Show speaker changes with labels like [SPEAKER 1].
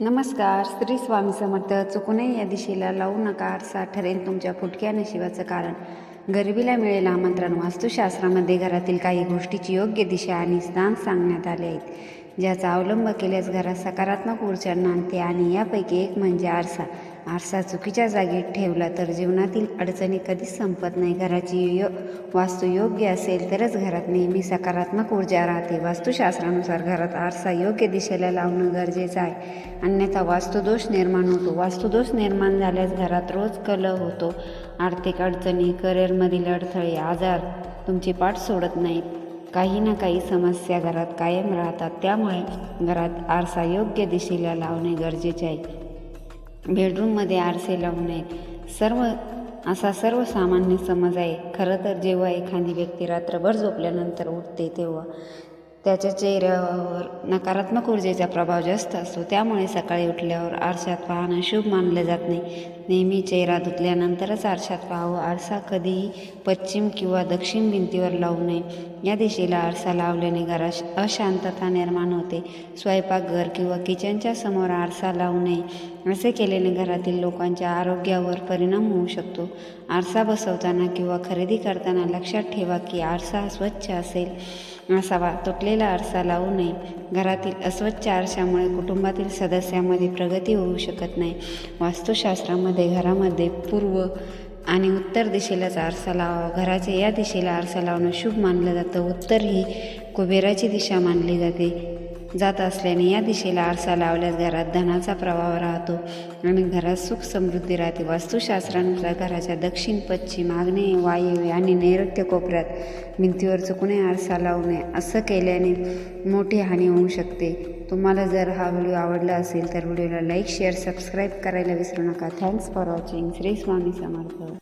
[SPEAKER 1] नमस्कार श्री स्वामी समर्थ. चुकूनही या दिशेला लावू नका आरसा ठरेल तुमच्या फुटक्या नशिबाचं कारण. गरिबीला मिळेल आमंत्रण. वास्तुशास्त्रामध्ये घरातील काही गोष्टीची योग्य दिशा आणि स्थान सांगण्यात आले आहेत ज्याचा अवलंब केल्यास घरात सकारात्मक ऊर्जा नांदते आणि यापैकी एक म्हणजे आरसा. आरसा चुकीच्या जागेत ठेवला तर जीवनातील अडचणी कधीच संपत नाही. घराची यो वास्तू योग्य असेल तरच घरात नेहमी सकारात्मक ऊर्जा राहते. वास्तुशास्त्रानुसार घरात आरसा योग्य दिशेला लावणं गरजेचं आहे. अन्यथा वास्तुदोष निर्माण होतो. वास्तुदोष निर्माण झाल्यास घरात रोज कलह होतो. आर्थिक अडचणी करिअरमधील अडथळे आजार तुमची पाठ सोडत नाहीत. काही ना काही समस्या घरात कायम राहतात. त्यामुळे घरात आरसा योग्य दिशेला लावणे गरजेचे आहे. बेडरूममध्ये आरसे लावू नयेत सर्व असा सर्वसामान्य समज आहे. खरं तर जेव्हा एखादी व्यक्ती रात्रभर झोपल्यानंतर उठते तेव्हा. त्याच्या चेहऱ्यावर नकारात्मक ऊर्जेचा प्रभाव जास्त असतो. त्यामुळे सकाळी उठल्यावर आरशात पाहणं शुभ मानलं जात नाही. नेहमी चेहरा धुतल्यानंतरच आरशात पाहावं आरसा कधीही पश्चिम किंवा दक्षिण भिंतीवर लावू नये. या दिशेला आरसा लावल्याने घरात अशांतता निर्माण होते. स्वयंपाकघर किंवा किचनच्या समोर आरसा लावू नये. असे केल्याने घरातील लोकांच्या आरोग्यावर परिणाम होऊ शकतो. आरसा बसवताना किंवा खरेदी करताना लक्षात ठेवा की आरसा स्वच्छ असेल. असावा तुटलेला आरसा लावू नये. घरातील अस्वच्छ आरशामुळे कुटुंबातील सदस्यामध्ये प्रगती होऊ शकत नाही. वास्तुशास्त्रामध्ये घरामध्ये पूर्व आणि उत्तर दिशेलाच आरसा लावावा. घराच्या या दिशेला आरसा लावणं शुभ मानलं जातं. उत्तर ही कुबेराची दिशा मानली जाते. जात असल्याने या दिशेला आरसा लावल्यास घरात धनाचा प्रभाव राहतो आणि घरात सुख समृद्धी राहते. वास्तुशास्त्रानुसार घराच्या दक्षिण पश्चिम आग्नेय वायव्य आणि नैऋत्य कोपऱ्यात भिंतीवर चुकणे आरसा लावू नये असं केल्याने मोठी हानी होऊ शकते. तुम्हाला जर हा व्हिडिओ आवडला असेल तर व्हिडिओला लाईक शेअर सबस्क्राईब करायला विसरू नका. Thanks for watching Shri Swami Samarth.